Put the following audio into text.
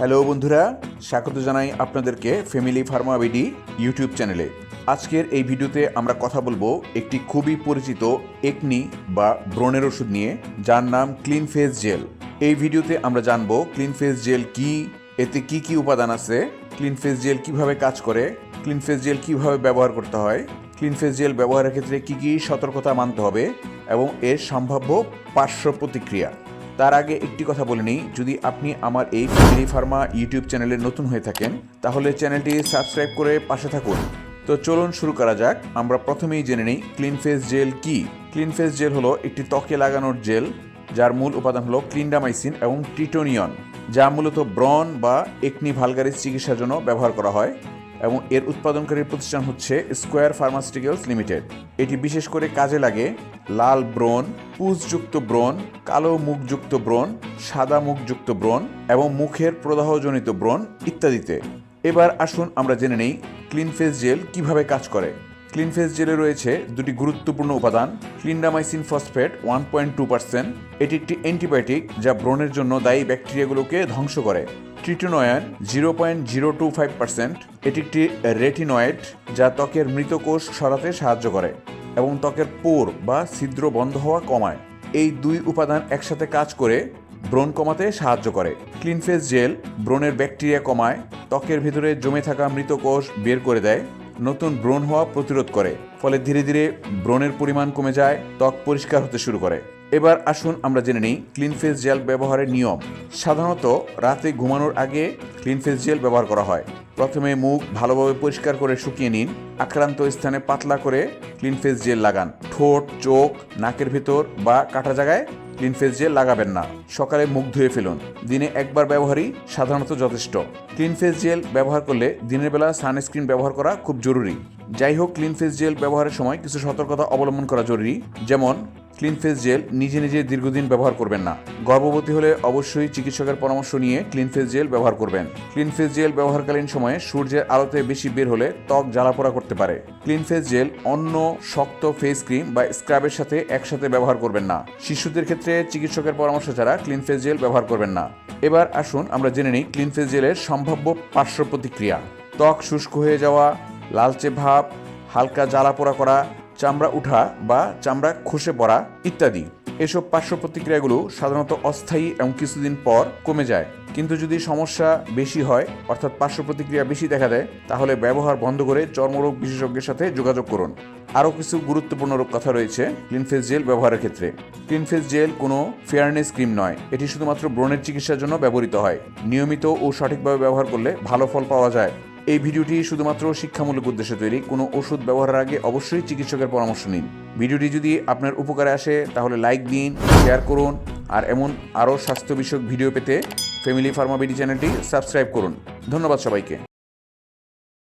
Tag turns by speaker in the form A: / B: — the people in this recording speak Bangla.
A: হ্যালো বন্ধুরা, স্বাগত জানাই আপনাদেরকে ফ্যামিলি ফার্মাবিডি ইউটিউব চ্যানেলে আজকের এই ভিডিওতে আমরা কথা বলব একটি খুবই পরিচিত একনি বা ব্রণের ওষুধ নিয়ে, যার নাম ক্লিন ফেস জেল এই ভিডিওতে আমরা জানব ক্লিন ফেস জেল কি, এতে কি কি উপাদান আছে ক্লিন ফেস জেল কীভাবে কাজ করে ক্লিন ফেস জেল কীভাবে ব্যবহার করতে হয় ক্লিন ফেস জেল ব্যবহারের ক্ষেত্রে কি কি সতর্কতা মানতে হবে, এবং এর সম্ভাব্য পার্শ্ব প্রতিক্রিয়া। তার আগে একটি কথা বলে নিই, যদি আপনি আমার এই ফ্যামিলি ফার্মা ইউটিউব চ্যানেলে নতুন হয়ে থাকেন, তাহলে চ্যানেলটি সাবস্ক্রাইব করে পাশে থাকুন। তো চলুন শুরু করা যাক, আমরা প্রথমেই জেনে নিই ক্লিন ফেস জেল কি। ক্লিন ফেস জেল হলো একটি ত্বকে লাগানোর জেল যার মূল উপাদান হলো ক্লিন্ডামাইসিন এবং টিটোনিয়ন যা মূলত ব্রন বা একনি ভালগারিস চিকিৎসার জন্য ব্যবহার করা হয়। এবং এর উৎপাদনকারী প্রতিষ্ঠান হচ্ছে স্কোয়ার ফার্মাসিউটিক্যালস লিমিটেড এটি বিশেষ করে কাজে লাগে লাল ব্রণ পুষযুক্ত ব্রণ, কালো মুখযুক্ত ব্রণ, সাদা মুখযুক্ত ব্রণ এবং মুখের প্রদাহজনিত ব্রণ ইত্যাদিতে। এবার আসুন আমরা জেনে নেই ক্লিন ফেস জেল কীভাবে কাজ করে। ক্লিন ফেস জেলে রয়েছে দুটি গুরুত্বপূর্ণ উপাদান clindamycin phosphate one point two percent এটি একটি অ্যান্টিবায়োটিক যা ব্রণের জন্য দায়ী ব্যাকটেরিয়াগুলোকে ধ্বংস করে। Tretinoin zero point zero two five percent এটি একটি রেটিনয়েড যা ত্বকের মৃত কোষ সরাতে সাহায্য করে এবং ত্বকের পোর বা ছিদ্র বন্ধ হওয়া কমায়। এই দুই উপাদান একসাথে কাজ করে ব্রণ কমাতে সাহায্য করে। ক্লিনফেস জেল ব্রণের ব্যাকটেরিয়া কমায়, ত্বকের ভিতরে জমে থাকা মৃত কোষ বের করে দেয় নতুন ব্রণ হওয়া প্রতিরোধ করে, ফলে ধীরে ধীরে ব্রণের পরিমাণ কমে যায়, ত্বক পরিষ্কার হতে শুরু করে। এবার আসুন আমরা জেনে নিই ক্লিন ফেস জেল ব্যবহারের নিয়ম। সাধারণত রাতে ঘুমানোর আগে ক্লিন ফেস জেল ব্যবহার করা হয়। প্রথমে মুখ ভালোভাবে পরিষ্কার করে শুকিয়ে নিন, আক্রান্ত স্থানে পাতলা করে ক্লিন ফেস জেল লাগান। ঠোঁট, চোখ, নাকের ভিতর বা কাটা জায়গায় ক্লিন ফেস জেল লাগাবেন না। সকালে মুখ ধুয়ে ফেলুন। দিনে একবার ব্যবহারই সাধারণত যথেষ্ট। ক্লিন ফেস জেল ব্যবহার করলে দিনের বেলা সানস্ক্রিন ব্যবহার করা খুব জরুরি। যাই হোক, ক্লিন ফেস জেল ব্যবহারের সময় কিছু সতর্কতা অবলম্বন করা জরুরি। যেমন ক্লিন ফেস জেল নিজে নিজে দীর্ঘদিন ব্যবহার করবেন না। গর্ভবতী হলে অবশ্যই চিকিৎসকের পরামর্শ নিয়ে ক্লিন ফেস জেল ব্যবহার করবেন। ক্লিন ফেস জেল ব্যবহারকালীন সময়ে সূর্যের আলোতে বেশি বের হলে ত্বক জ্বালাপোড়া করতে পারে। ক্লিন ফেস জেল অন্য শক্ত ফেস ক্রিম বা স্ক্রাবের সাথে একসাথে ব্যবহার করবেন না। শিশুদের ক্ষেত্রে চিকিৎসকের পরামর্শ ছাড়া ক্লিন ফেস জেল ব্যবহার করবেন না। এবার আসুন আমরা জেনে নিই ক্লিন ফেস জেলের সম্ভাব্য পার্শ্ব প্রতিক্রিয়া। ত্বক শুষ্ক হয়ে যাওয়া, লালচে ভাব, হালকা জ্বালাপোড়া করা চামড়া উঠা বা চামড়া খসে পড়া ইত্যাদি। এসব পার্শ্ব প্রতিক্রিয়াগুলো সাধারণত অস্থায়ী এবং কিছুদিন পর কমে যায়। কিন্তু যদি সমস্যা বেশি হয়, অর্থাৎ পার্শ্ব প্রতিক্রিয়া বেশি দেখা দেয়, তাহলে ব্যবহার বন্ধ করে চর্মরোগ বিশেষজ্ঞের সাথে যোগাযোগ করুন। আরও কিছু গুরুত্বপূর্ণ রোগ কথা রয়েছে ক্লিনফেস জেল ব্যবহারের ক্ষেত্রে। ক্লিনফেস জেল কোনো ফেয়ারনেস ক্রিম নয়, এটি শুধুমাত্র ব্রণের চিকিৎসার জন্য ব্যবহৃত হয়। নিয়মিত ও সঠিকভাবে ব্যবহার করলে ভালো ফল পাওয়া যায়। এই ভিডিওটি শুধুমাত্র শিক্ষামূলক উদ্দেশ্যে তৈরি। কোনো ওষুধ ব্যবহারের আগে অবশ্যই চিকিৎসকের পরামর্শ নিন। ভিডিওটি যদি আপনার উপকারে আসে, তাহলে লাইক দিন, শেয়ার করুন, আর এমন আরও স্বাস্থ্য বিষয়ক ভিডিও পেতে ফ্যামিলি ফার্মাবিডি চ্যানেলটি সাবস্ক্রাইব করুন। ধন্যবাদ সবাইকে।